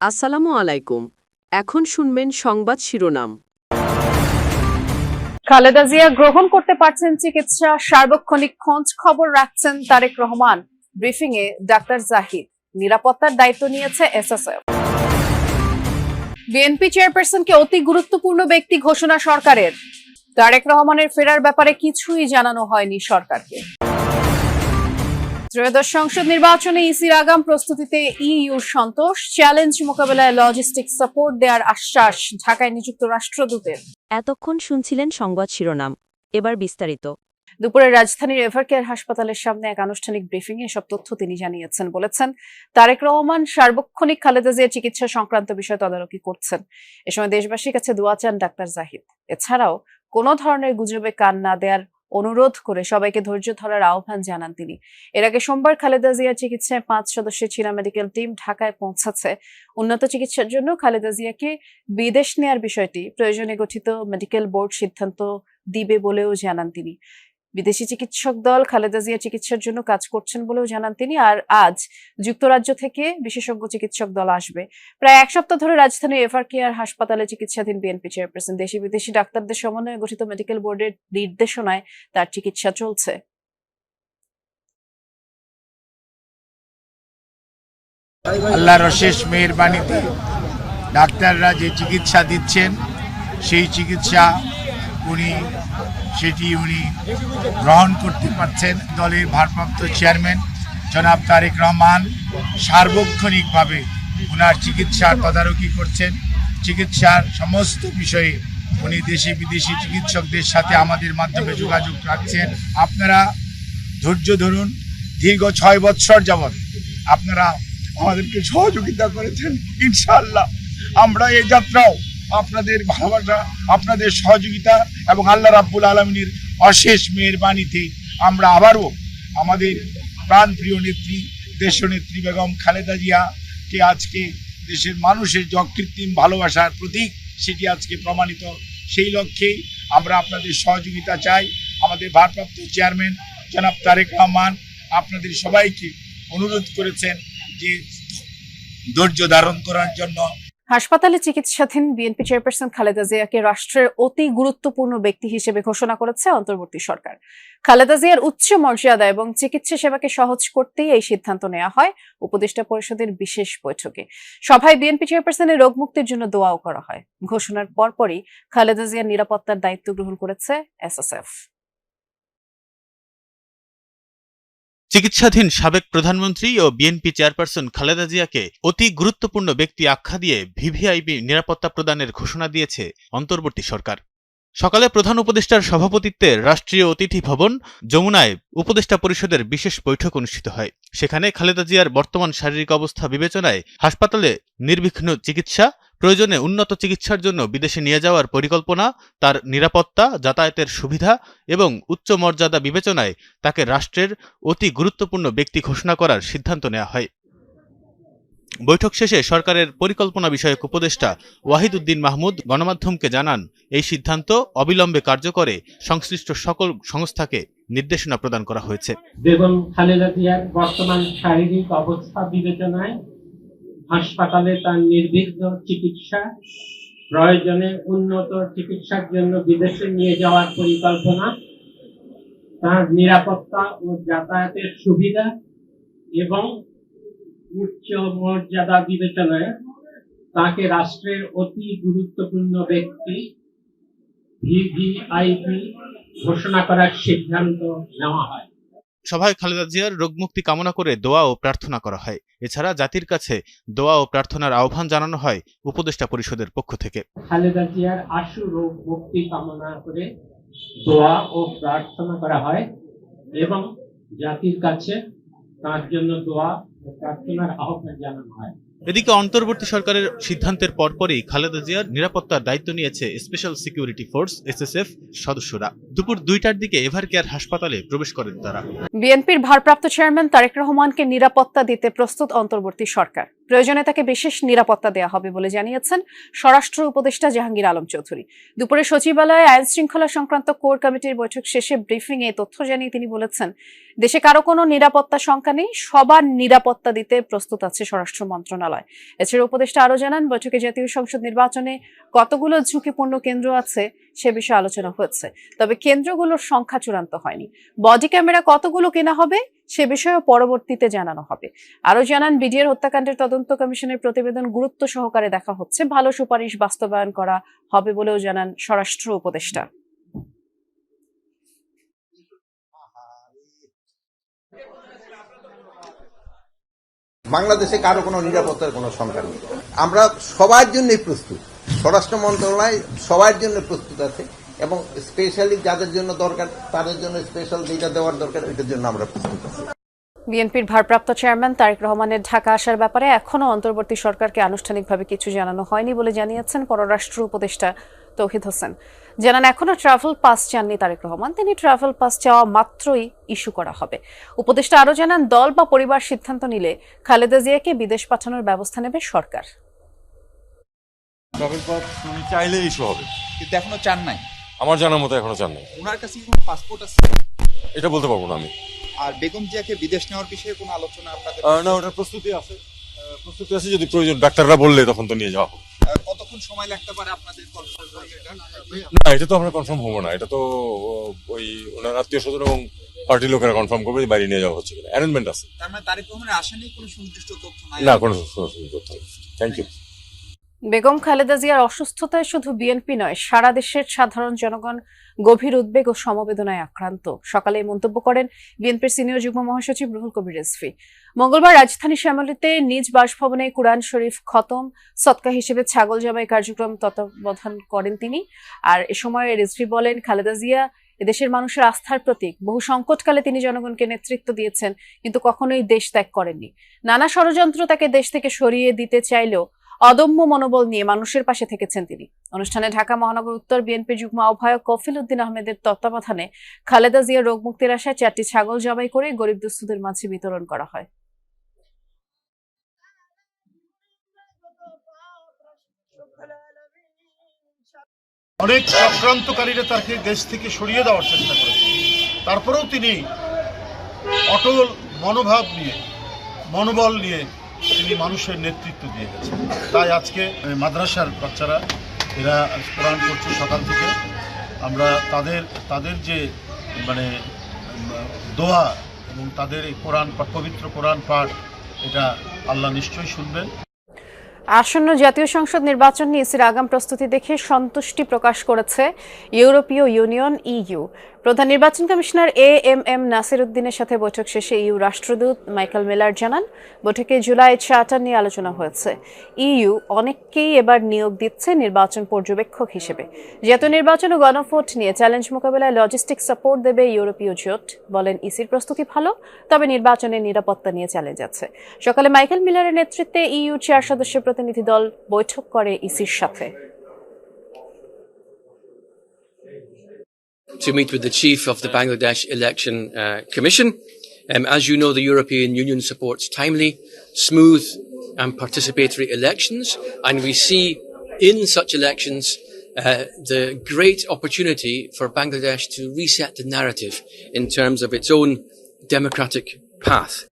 আসসালামু আলাইকুম। এখন শুনবেন সংবাদ শিরোনাম। খালেদা জিয়া গ্রহণ করতে পারছেন চিকিৎসা, সার্বক্ষণিক খোঁজ খবর রাখছেন তারেক রহমান। ব্রিফিং এ ডাক্তার জাহিদ, নিরাপত্তার দায়িত্ব নিয়েছে এসএসএফ। বিএনপি চেয়ারপারসনকে অতি গুরুত্বপূর্ণ ব্যক্তি ঘোষণা সরকারের। তারেক রহমানের ফেরার ব্যাপারে কিছুই জানানো হয়নি সরকারকে। ত্রয়োদশ সংসদ নির্বাচনে ইসির আগাম প্রস্তুতিতে ইইউর সন্তোষ। চ্যালেঞ্জ মোকাবেলায় লজিস্টিক সাপোর্ট দেওয়ার আশ্বাস ঢাকায় নিযুক্ত রাষ্ট্রদূতের। এতক্ষণ শুনছিলেন সংবাদ শিরোনাম। এবার বিস্তারিত। দুপুরে রাজধানীর এভারকেয়ার হাসপাতালের সামনে এক আনুষ্ঠানিক ব্রিফিং এ সব তথ্য তিনি জানিয়েছেন বলেছেন তারেক রহমান সার্বক্ষণিক খালেদা জিয়ার চিকিৎসা সংক্রান্ত বিষয় তদারকি করছেন। এ সময় দেশবাসীর কাছে দোয়া চান ডাক্তার জাহিদ। এছাড়াও কোনো ধরনের গুজবে কান না দেওয়ার অনুরোধ করে সবাইকে ধৈর্য ধরার আহ্বান জানান তিনি। এর আগে সোমবার খালেদা জিয়া চিকিৎসায় পাঁচ সদস্যের চীনা মেডিকেল টিম ঢাকায় পৌঁছাচ্ছে। উন্নত চিকিৎসার জন্য খালেদা জিয়াকে বিদেশ নেয়ার বিষয়টি প্রয়োজনে গঠিত মেডিকেল বোর্ড সিদ্ধান্ত দিবে বলেও জানান তিনি। বিদেশি চিকিৎসক দল খালেদা জিয়া চিকিৎসার জন্য কাজ করছেন বলেও জানান তিনি, আর আজ যুক্তরাজ্য থেকে বিশেষজ্ঞ চিকিৎসক দল আসবে। প্রায় এক সপ্তাহ ধরে রাজধানীর এফআর কেয়ার হাসপাতালে চিকিৎসাধীন বিএনপি চেয়ারপারসন। দেশি বিদেশি ডাক্তারদের সমন্বয়ে গঠিত মেডিকেল বোর্ডের নির্দেশনায় তার চিকিৎসা চলছে। আল্লাহর অশেষ মেহরবানিতে ডাক্তাররা যে চিকিৎসা দিচ্ছেন, সেই চিকিৎসা উনি, সেটি উনি গ্রহণ করতে পারছেন দলের ভারপ্রাপ্ত চেয়ারম্যান জনাব তারেক রহমান। সার্বক্ষণিকভাবে ওনার চিকিৎসার তদারকি করছেন। চিকিৎসার সমস্ত বিষয়ে উনি দেশি বিদেশি চিকিৎসকদের সাথে আমাদের মাধ্যমে যোগাযোগ রাখছেন। আপনারা ধৈর্য ধরুন, দীর্ঘ ছয় বৎসর যাবৎ আপনারা আমাদেরকে সহযোগিতা করেছেন ইনশাল্লাহ আমরা এই যাত্রাও আপনাদের ভালোবাসা, আপনাদের সহযোগিতা এবং আল্লাহ রাব্বুল আলমিনের অশেষ মেহরবানিতে আমরা আবারও আমাদের প্রাণপ্রিয় নেত্রী দেশনেত্রী বেগম খালেদা জিয়াকে আজকে দেশের মানুষের যে অকৃত্রিম ভালোবাসার প্রতীক সেটি আজকে প্রমাণিত। সেই লক্ষ্যেই আমরা আপনাদের সহযোগিতা চাই। আমাদের ভারপ্রাপ্ত চেয়ারম্যান জনাব তারেক রহমান আপনাদের সবাইকে অনুরোধ করেছেন যে ধৈর্য ধারণ করার জন্য হাসপাতালে চিকিৎসাধীন বিএনপি চেয়ারপারসন খালেদা জিয়াকে রাষ্ট্রের অতি গুরুত্বপূর্ণ ব্যক্তি হিসেবে ঘোষণা করেছে অন্তর্বর্তী সরকার। খালেদা জিয়ার উচ্চ মর্যাদা এবং চিকিৎসা সেবাকে সহজ করতেই এই সিদ্ধান্ত নেওয়া হয় উপদেষ্টা পরিষদের বিশেষ বৈঠকে। সভায় বিএনপি চেয়ারপারসনের রোগ মুক্তির জন্য দোয়াও করা হয়। ঘোষণার পরপরই খালেদা জিয়ার নিরাপত্তার দায়িত্ব গ্রহণ করেছে এসএসএফ। চিকিৎসাধীন সাবেক প্রধানমন্ত্রী ও বিএনপি চেয়ারপারসন খালেদা জিয়াকে অতি গুরুত্বপূর্ণ ব্যক্তি আখ্যা দিয়ে ভিভিআইপি নিরাপত্তা প্রদানের ঘোষণা দিয়েছে অন্তর্বর্তী সরকার। সকালে প্রধান উপদেষ্টার সভাপতিত্বে রাষ্ট্রীয় অতিথি ভবন যমুনায় উপদেষ্টা পরিষদের বিশেষ বৈঠক অনুষ্ঠিত হয়। সেখানে খালেদা জিয়ার বর্তমান শারীরিক অবস্থা বিবেচনায় হাসপাতালে নির্বিঘ্ন চিকিৎসা প্রয়োজনে উন্নত চিকিৎসার জন্য বিদেশে নিয়ে যাওয়ার পরিকল্পনা, তার নিরাপত্তা, যাতায়াতের সুবিধা এবং উচ্চ মর্যাদা বিবেচনায় তাকে রাষ্ট্রের অতি গুরুত্বপূর্ণ ব্যক্তি ঘোষণা করার সিদ্ধান্ত নেওয়া হয়। বৈঠক শেষে সরকারের পরিকল্পনা বিষয়ক উপদেষ্টা ওয়াহিদ উদ্দিন মাহমুদ গণমাধ্যমকে জানান, এই সিদ্ধান্ত অবিলম্বে কার্যকরে সংশ্লিষ্ট সকল সংস্থাকে নির্দেশনা প্রদান করা হয়েছে। বেগম খালেদা জিয়ার বর্তমান শারীরিক অবস্থা বিবেচনায় হাসপাতালে তার নির্বিঘ্ন চিকিৎসা, প্রয়োজনে উন্নত চিকিৎসার জন্য বিদেশে নিয়ে যাওয়ার পরিকল্পনা, তার নিরাপত্তা ও যাতায়াতের সুবিধা এবং উচ্চ মর্যাদা বিবেচনায় তাকে রাষ্ট্রের অতি গুরুত্বপূর্ণ ব্যক্তি ভিভিআইপি ঘোষণা করার সিদ্ধান্ত নেওয়া হয়। সভায় খালেদা জিয়ার রোগমুক্তি কামনা করে দোয়া ও প্রার্থনা করা হয়। এছাড়া জাতির কাছে দোয়া ও প্রার্থনার আহ্বান জানানো হয় উপদেষ্টা পরিষদের পক্ষ থেকে। খালেদা জিয়ার আশু রোগ মুক্তি কামনা করে দোয়া ও প্রার্থনা করা হয় এবং জাতির কাছে তার জন্য দোয়া ও প্রার্থনার আহ্বান জানানো হয়। এদিকে অন্তর্বর্তী সরকারের সিদ্ধান্তের পরপরই খালেদা জিয়ার নিরাপত্তার দায়িত্ব নিয়েছে স্পেশাল সিকিউরিটি ফোর্স, এসএসএফ সদস্যরা। দুপুর দুইটার দিকে এভার কেয়ার হাসপাতালে প্রবেশ করেন তারা। বিএনপির ভারপ্রাপ্ত চেয়ারম্যান তারেক রহমানকে নিরাপত্তা দিতে প্রস্তুত অন্তর্বর্তী সরকার। প্রয়োজনে তাকে বিশেষ নিরাপত্তা দেওয়া হবে বলে জানিয়েছেন স্বরাষ্ট্র উপদেষ্টা জাহাঙ্গীর আলম চৌধুরী। দুপুরে সচিবালয়ে আইন শৃঙ্খলা সংক্রান্ত কোর কমিটির বৈঠক শেষে ব্রিফিং এ তথ্য জানিয়ে তিনি বলেছেন, দেশে কারও কোনো নিরাপত্তা শঙ্কা নেই, সবার নিরাপত্তা দিতে প্রস্তুত আছে স্বরাষ্ট্র মন্ত্রণালয়। এছাড়া উপদেষ্টা আরও জানান, বৈঠকে জাতীয় সংসদ নির্বাচনে কতগুলো ঝুঁকিপূর্ণ কেন্দ্র আছে সে বিষয়ে আলোচনা হয়েছে তবে কেন্দ্রগুলোর সংখ্যা চূড়ান্ত হয়নি। বডি ক্যামেরা কতগুলো কেনা হবে সে বিষয়েও পরবর্তীতে জানানো হবে। আরও জানান, বিডিআর হত্যাকাণ্ডের তদন্ত কমিশনের প্রতিবেদন গুরুত্ব সহকারে দেখা হচ্ছে। ভালো সুপারিশ বাস্তবায়ন করা হবে বলেও জানান স্বরাষ্ট্র উপদেষ্টা। বাংলাদেশে কারও কোনো নিরাপত্তার কোনো সংখ্যা নেই। আমরা সবার জন্যই প্রস্তুত। স্বরাষ্ট্র মন্ত্রণালয় সবার জন্য প্রস্তুত আছে এবং স্পেশালি যাদের জন্য দরকার, তাদের জন্য স্পেশাল যেটা দেওয়ার দরকার ওইটার জন্য আমরা প্রস্তুত আছি। বিএনপির ভারপ্রাপ্ত চেয়ারম্যান তারেক রহমানের ঢাকা আসার ব্যাপারে এখনও অন্তর্বর্তী সরকারকে আনুষ্ঠানিকভাবে কিছু জানানো হয়নি বলে জানিয়েছেন পররাষ্ট্র উপদেষ্টা তৌহিদ হোসেন। জানান এখনও ট্রাভেল পাস চাননি তারেক রহমান। তিনি ট্রাভেল পাস চাওয়া মাত্রই ইস্যু করা হবে। উপদেষ্টা আরও জানান দল বা পরিবার সিদ্ধান্ত নিলে খালেদা জিয়াকে বিদেশ পাঠানোর ব্যবস্থা নেবে সরকার। ট্রাভেল পাস উনি চাইলে ইস্যু হবে। কিন্তু এখনও চান নাই। আমার জানার মতো এখনও চান নাই। ওনার কাছে কি কোনো পাসপোর্ট আছে? এটা বলতে পারব না আমি। আর বেগম জিয়াকে বিদেশ নেওয়ার বিষয়ে কোনো আলোচনা আপনাদের না ওটা প্রস্তুতি আছে। প্রস্তুতি আছে যদি প্রয়োজন ডাক্তাররা বললে তখন তো নিয়ে যাওয়া হবে। কতক্ষণ সময় লাগতে পারে আপনাদের কনফার্ম না এটা তো আমরা কনফার্ম হব না। এটা তো ওই ওনার আত্মীয় স্বজন এবং পার্টির লোকেরা কনফার্ম করবে বাড়ি বাইরে নিয়ে যাওয়া হচ্ছে কিনা। অ্যারেঞ্জমেন্ট আছে। তার মানে তারিখ রহমানের আসেনি কোনো সুনির্দিষ্ট তথ্য নাই? না কোনো থ্যাংক ইউ বেগম খালেদা জিয়ার অসুস্থতায় শুধু বিএনপি নয়, সারা দেশের সাধারণ জনগণ গভীর উদ্বেগ ও সমবেদনায় আক্রান্ত। সকালে মন্তব্য করেন বিএনপির সিনিয়র যুগ্ম মহাসচিব রুহুল কবির রেজভি মঙ্গলবার রাজধানী শ্যামলীতে নিজ বাসভবনে কুরআন শরীফ খতম সৎকা হিসেবে ছাগল জবাই কার্যক্রম তত্ত্বাবধান করেন তিনি। আর এ সময় রেজভি বলেন, খালেদা জিয়া এদেশের মানুষের আস্থার প্রতীক। বহু সংকটকালে তিনি জনগণকে নেতৃত্ব দিয়েছেন, কিন্তু কখনোই দেশ ত্যাগ করেননি। নানা ষড়যন্ত্র তাকে দেশ থেকে সরিয়ে দিতে চাইলেও অদম্য মনোবল নিয়ে মানুষের পাশে থেকেছেন তিনি। অনুষ্ঠানে ঢাকা মহানগর উত্তর বিএনপি যুগ্ম আহ্বায়ক কফিল উদ্দিন আহমেদের তত্ত্বাবধানে খালেদা জিয়া রোগ মুক্তির আশায় চারটি ছাগল জবাই করে গরিব দুস্থদের মাঝে বিতরণ করা হয়। অনেক চক্রান্তকারীরা তাকে দেশ থেকে সরিয়ে দেওয়ার চেষ্টা করেছে। তারপরেও তিনি অটল মনোভাব নিয়ে, মনোবল নিয়ে তিনি মানুষের নেতৃত্ব দিয়ে গেছেন। তাই আজকে মাদ্রাসার বাচ্চারা, এরা কোরআন করছে সকাল থেকে। আমরা তাদের তাদের যে মানে দোয়া এবং তাদের এই কোরআন পবিত্র কোরআন পাঠ, এটা আল্লাহ নিশ্চয়ই শুনবেন। আসন্ন জাতীয় সংসদ নির্বাচন নিয়ে ইসির আগাম প্রস্তুতি দেখে সন্তুষ্টি প্রকাশ করেছে ইউরোপীয় ইউনিয়ন ইইউ। প্রধান নির্বাচন commissioner A M M Nasir উদ্দিনের সাথে বৈঠক শেষে ইউ রাষ্ট্রদূত মাইকেল মেলার জানান, বৈঠকে জুলাই চার্টার নিয়ে আলোচনা হয়েছে। ইইউ অনেককেই এবার নিয়োগ দিচ্ছে নির্বাচন পর্যবেক্ষক হিসেবে। জাতীয় নির্বাচন ও গণভোট নিয়ে চ্যালেঞ্জ মোকাবেলায় লজিস্টিক সাপোর্ট দেবে ইউরোপীয় জোট, বলেন ইসির প্রস্তুতি ভালো, তবে নির্বাচনের নিরাপত্তা নিয়ে চ্যালেঞ্জ আছে। সকালে মাইকেল মিলারের নেতৃত্বে ইইউ চার সদস্য প্রতিনিধি দল বৈঠক করে ইসির সাথে to meet with the chief of the Bangladesh Election uh, Commission. Um, as you know, the European Union supports timely, smooth and participatory elections, and we see in such elections uh, the great opportunity for Bangladesh to reset the narrative in terms of its own democratic path.